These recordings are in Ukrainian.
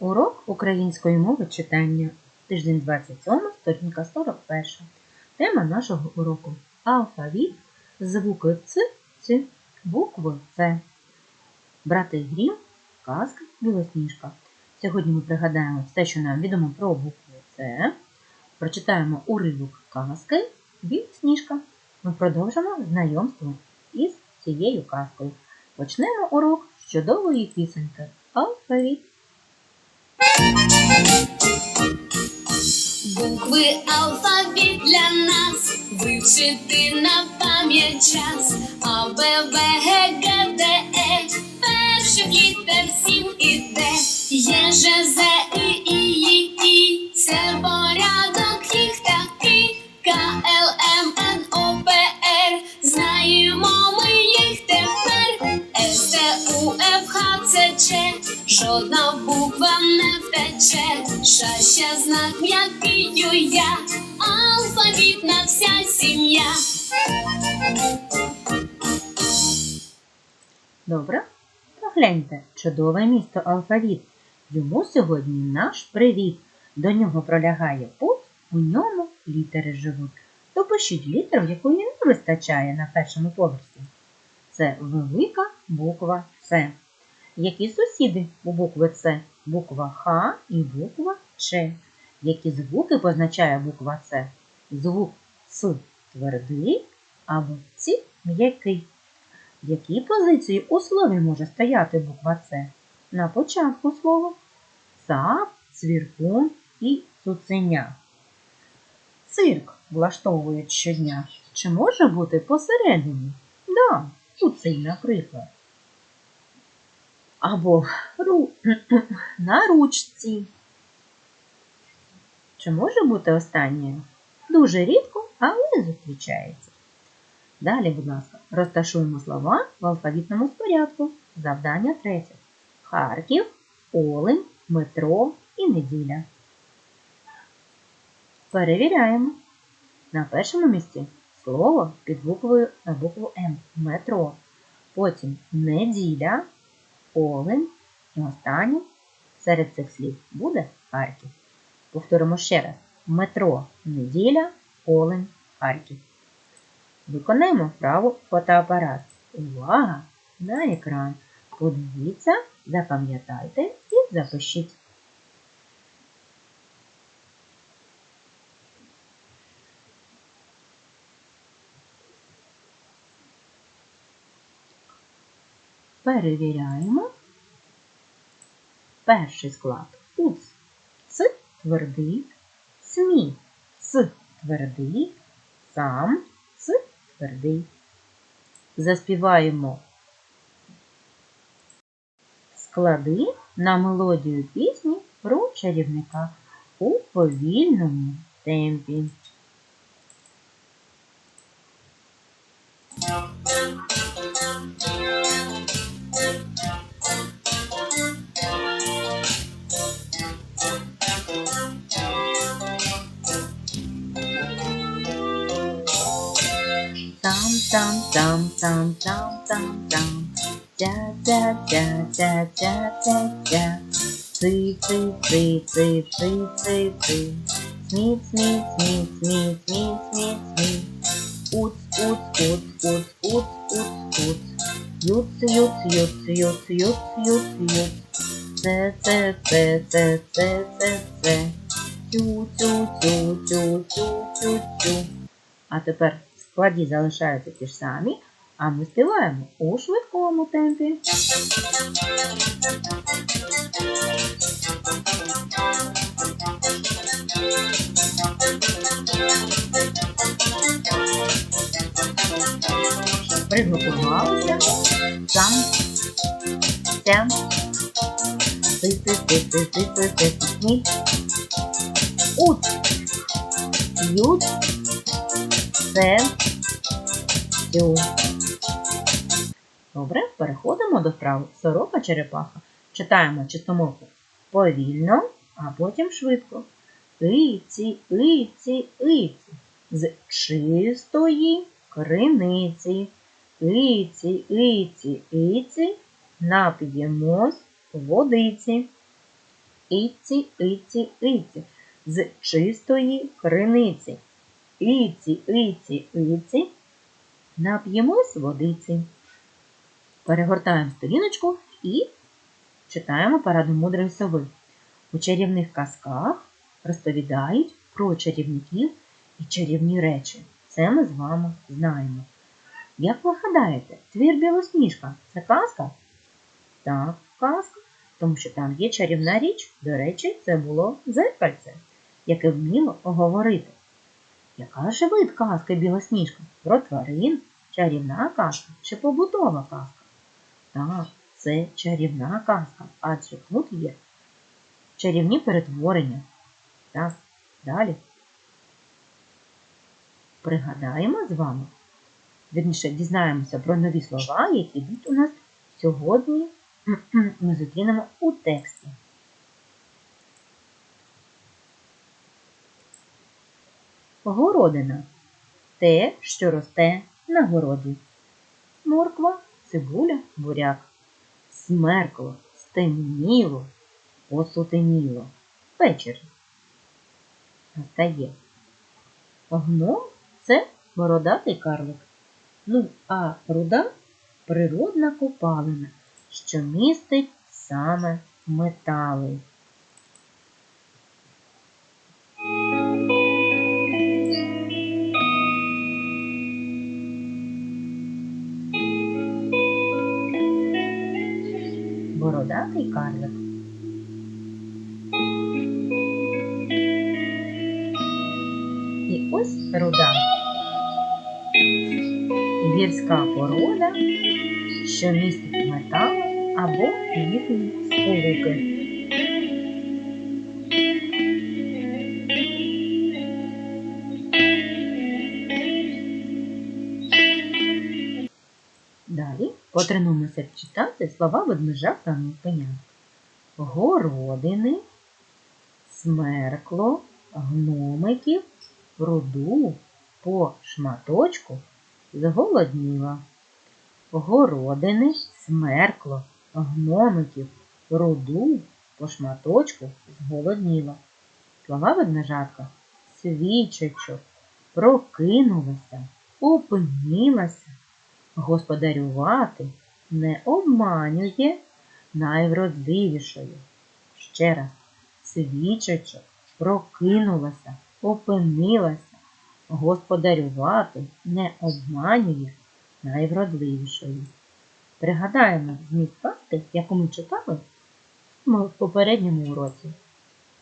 Урок української мови читання. Тиждень 27, сторінка 41. Тема нашого уроку алфавіт, звуки Ц, Ц, букви С. Брати Грім, казка, білосніжка. Сьогодні ми пригадаємо все, що нам відомо про букву С. Прочитаємо уривок казки Білосніжка. Ми продовжимо знайомство із цією казкою. Почнемо урок з чудової пісеньки Алфавіт. Алфавіт для нас вивчити на пам'ять час. А, Б, В, Г, Г, Д, Е, перших літер сім іде. Є, Ж, З, буква не втече. Ша, ще знак м'який ю, я, алфавітна вся сім'я. Добре? Погляньте, чудове місто алфавіт. Йому сьогодні наш привіт. До нього пролягає путь, у ньому літери живуть. Допишіть літеру, якої не вистачає на першому поверсі. Це велика буква С. Які сусіди у букви С? Буква Х і буква Ч. Які звуки позначає буква С? Звук С твердий або Ц м'який. В якій позиції у слові може стояти буква С? На початку слова сап, цвіркун і цуценя. Цирк влаштовують щодня. Чи може бути посередині? Да, цуцень, наприклад. Або на ручці. Чи може бути останнє? Дуже рідко, але зустрічається. Далі, будь ласка, розташуємо слова в алфавітному порядку. Завдання третє. Харків, Олень, метро і неділя. Перевіряємо. На першому місці слово під буквою букву М метро. Потім неділя, олень і останнє серед цих слів буде Харків. Повторимо ще раз: метро, неділя, олень, Харків. Виконаємо вправу фотоапарат. Увага! На екран. Подивіться, запам'ятайте і запишіть. Перевіряємо. Перший склад УЦ. Ц твердий, СМІ. С твердий, сам, Ц твердий. Заспіваємо склади на мелодію пісні про чарівника у повільному темпі. Там, там, там, там, там, там, там. Тя, тя, тя, тя, тя, тя, тя. Ци, ци, ци, ци, ци, ци, ци. Сміт, сміт, сміт, сміт, сміт, сміт, сміт. Уц, уц, уц, уц, уц, уц, уц. Юц, юц, юц, юц, юц, юц, юц. Це, це, це, це, це, це, це. Тю, тю, тю, тю, тю, тю, тю. А тепер складі залишаються ті ж самі, а ми співаємо у швидкому темпі. Приготувалися. Сам, сям, ти, ти, ти, ти, ти, ти, ти, ні. Ут, ют, це, Тю. Добре, переходимо до вправи сорока черепаха. Читаємо чистомовку повільно, а потім швидко. Иці, иці, иці. З чистої криниці. Иці, иці, иці. Нап'ємось водиці. Іці, іці, іці, з чистої криниці. Іці, іці, іці, нап'ємось водиці. Перегортаємо сторіночку і читаємо пораду мудрої сови. У чарівних казках розповідають про чарівників і чарівні речі. Це ми з вами знаємо. Як ви гадаєте, твір Білосніжка це казка? Так, казка, тому що там є чарівна річ. До речі, це було дзеркальце, яке вміло говорити. Яка ж вид казки Білосніжка? Про тварин, чарівна казка чи побутова казка? Так, це чарівна казка, адже тут є чарівні перетворення. Так, далі. Пригадаємо з вами, вірніше дізнаємося про нові слова, які йдуть у нас сьогодні ми зустрінемо у тексті. Городина те, що росте на городі. Морква, цибуля, буряк. Смеркло, стемніло, посутеніло. Вечір. Настає. Гном це бородатий карлик. Ну, а руда природна копалина, що містить саме метали. Бородатий карлик. І ось руда. Гірська порода, що містить метал або їхні сполуки. Потренуємося читати слова ведмежа та коня. Городини, смеркло, гномиків, руду по шматочку зголодніла. Городини, смеркло, гномиків, руду по шматочку зголодніла. Слова ведмежатка свічечок, прокинулася, опинілася, господарювати не обманює найвродливішою. Ще раз, свічечок, прокинулася, опинилася, господарювати не обманює найвродливішою. Пригадаємо зміст казки, яку ми читали в попередньому уроці.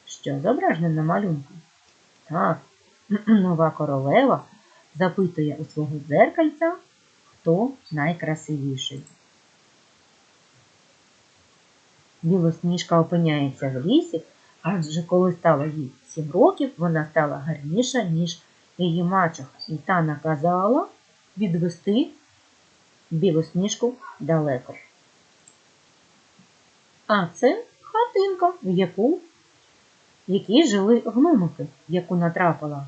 Що зображено на малюнку? Так, нова королева запитує у свого дзеркальця, хто найкрасивіший. Білосніжка опиняється в лісі, адже коли стало їй сім років, вона стала гарніша, ніж її мачуха, і та наказала відвести білосніжку далеко. А це хатинка, в яку в якій жили гномики, яку натрапила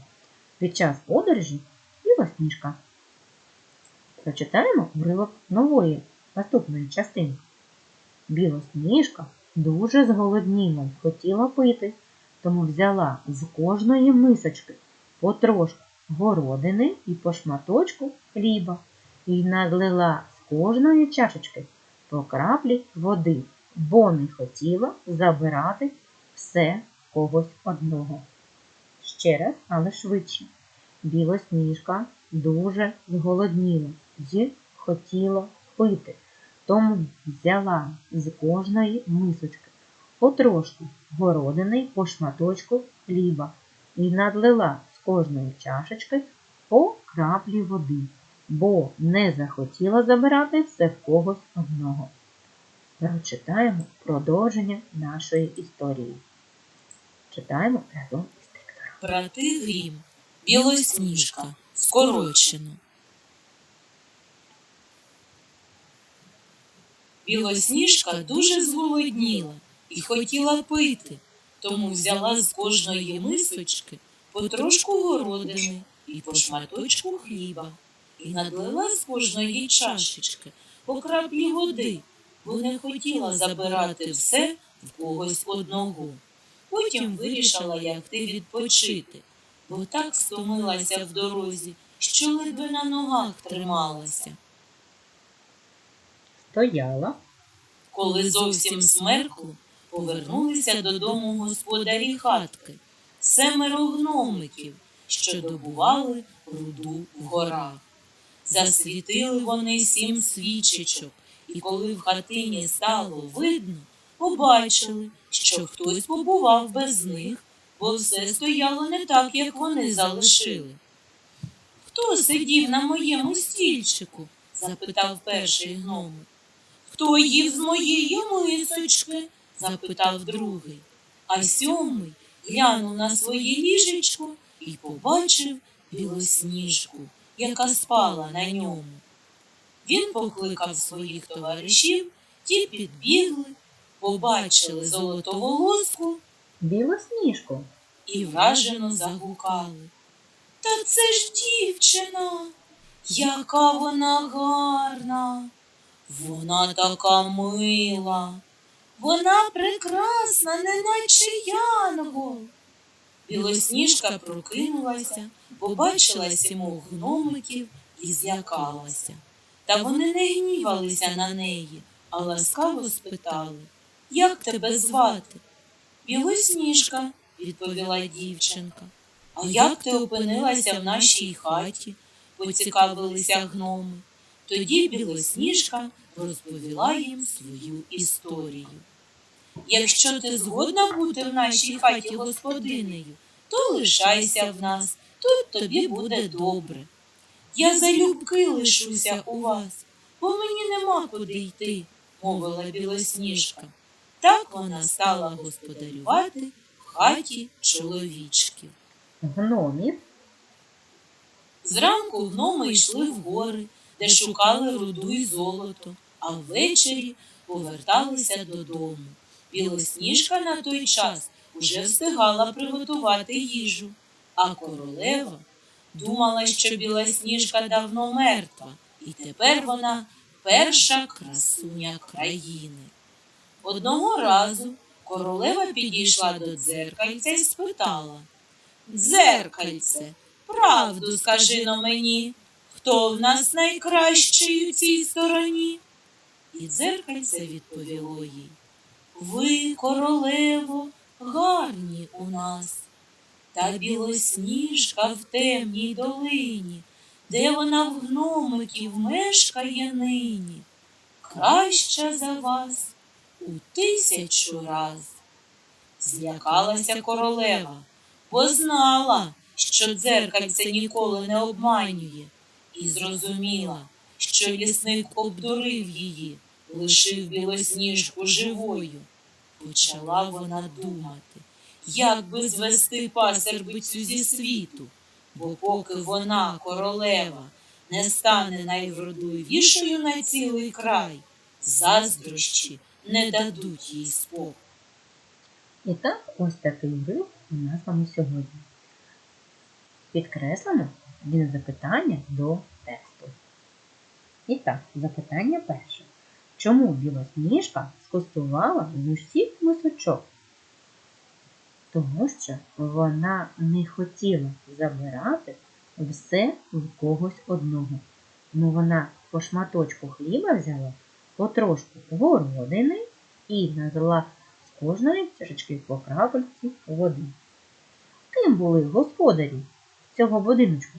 під час подорожі білосніжка. Прочитаємо уривок нової наступної частини. Білосніжка дуже зголодніла й хотіла пити, тому взяла з кожної мисочки потрошку городини і по шматочку хліба і надлила з кожної чашечки по краплі води, бо не хотіла забирати все когось одного. Ще раз, але швидше. Білосніжка дуже зголодніла й хотіла пити, тому взяла з кожної мисочки потрошку городини по шматочку хліба і надлила з кожної чашечки по краплі води, бо не захотіла забирати все в когось одного. Прочитаємо продовження нашої історії. Читаємо разом із диктором. Брати Грім, Білосніжка, скорочено. Білосніжка дуже зголодніла і хотіла пити, тому взяла з кожної мисочки потрошку городини і по шматочку хліба, і надлила з кожної чашечки по краплі води, бо не хотіла забирати все в когось одного. Потім вирішила лягти відпочити, бо так стомилася в дорозі, що ледве на ногах трималася. Стояла, Коли зовсім смеркло, повернулися додому господарі хатки, семеро гномиків, що добували руду в горах. Засвітили вони сім свічечок, і коли в хатині стало видно, побачили, що хтось побував без них, бо все стояло не так, як вони залишили. Хто сидів на моєму стільчику? запитав перший гномик. Хто їв з моєї мисочки? запитав другий. А сьомий глянув на своє ліжечко і побачив білосніжку, яка спала на ньому. Він покликав своїх товаришів, ті підбігли, побачили золотоволоску білосніжку. і вражено загукали. Та це ж дівчина, яка вона гарна, вона така мила, вона прекрасна, неначе янгол. Білосніжка прокинулася, побачила сімох гномиків і злякалася. Та вони не гнівалися на неї, а ласкаво спитали, як тебе звати? Білосніжка, відповіла дівчинка. А як ти опинилася в нашій хаті? поцікавилися гноми. Тоді білосніжка розповіла їм свою історію. Якщо ти згодна бути в нашій хаті господинею, то лишайся в нас, тут тобі буде добре. Я залюбки лишуся у вас, бо мені нема куди йти, мовила білосніжка. Так вона стала господарювати в хаті чоловічків. Гномів Зранку гноми йшли в гори, де шукали руду й золото, а ввечері поверталися додому. Білосніжка на той час уже встигала приготувати їжу, а королева думала, що білосніжка давно мертва, і тепер вона перша красуня країни. Одного разу королева підійшла до дзеркальця і спитала Дзеркальце, правду скажи но мені, хто в нас найкращий у цій стороні? І дзеркальце відповіло їй. Ви, королево, гарні у нас, та білосніжка в темній долині, де вона в гномиків мешкає нині, краща за вас у тисячу раз. Злякалася королева, бо знала, що дзеркальце ніколи не обманює, і зрозуміла, що лісник обдурив її, лишив білосніжку живою. Почала вона думати, як би звести пасербицю зі світу, бо поки вона, королева, не стане найвродливішою на цілий край, заздрощі не дадуть їй спокою. І так, ось такий був у нас вами сьогодні. Підкреслимо один запитання до тексту. І так, запитання перше. Чому білосніжка скостувала з усіх мисочок? Тому що вона не хотіла забирати все в когось одного. Ну вона по шматочку хліба взяла, потрошку городини і налила з кожної чашечки по крапельці води. Ким були господарі цього будиночку?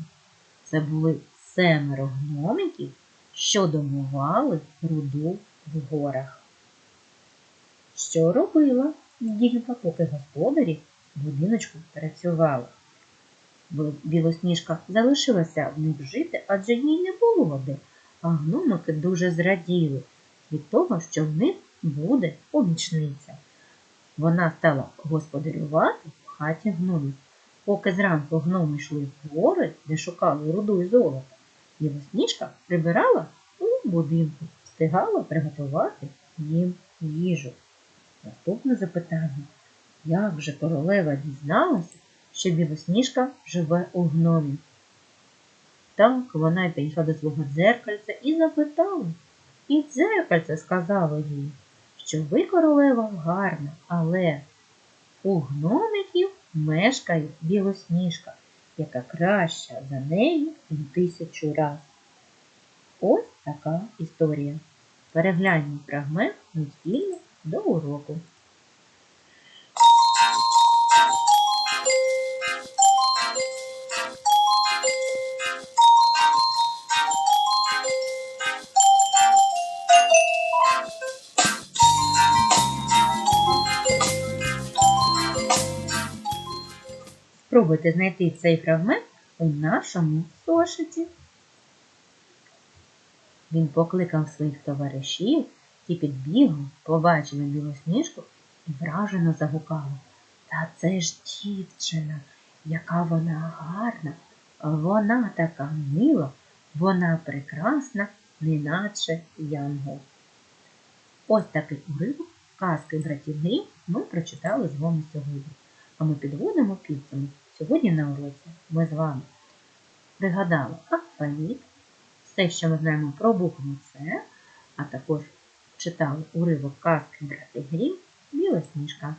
Це були семеро гномиків, що домували руду в горах. Що робила дільба, поки господарі будиночку працювали? Бо Білосніжка залишилася в них жити, адже їй не було де, а гномики дуже зраділи від того, що в них буде помічниця. Вона стала господарювати в хаті гномів. Поки зранку гноми йшли в гори, де шукали руду і золото, білосніжка прибирала у будинку, встигала приготувати їм їжу. Наступне запитання. Як же королева дізналася, що білосніжка живе у гномі? Так вона підійшла до свого дзеркальця і запитала. І дзеркальце сказало їй, що ви, королева, гарна, але У гномиків мешкає білосніжка, яка краща за неї у тисячу раз. Ось така історія. Перегляньмо фрагмент мультфільму до уроку. Спробуйте знайти цей фрагмент у нашому зошиті. Він покликав своїх товаришів, ті підбігли, побачили білосніжку і вражено загукали. Та це ж дівчина, яка вона гарна, вона така мила, вона прекрасна, неначе янгол. Ось такий уривок казки братів Грім ми прочитали з вами сьогодні. А ми підводимо підсумок. Сьогодні на уроці ми з вами пригадали алфавіт, все, що ми знаємо про букву С, а також читали уривок казки братів Грім Білосніжка.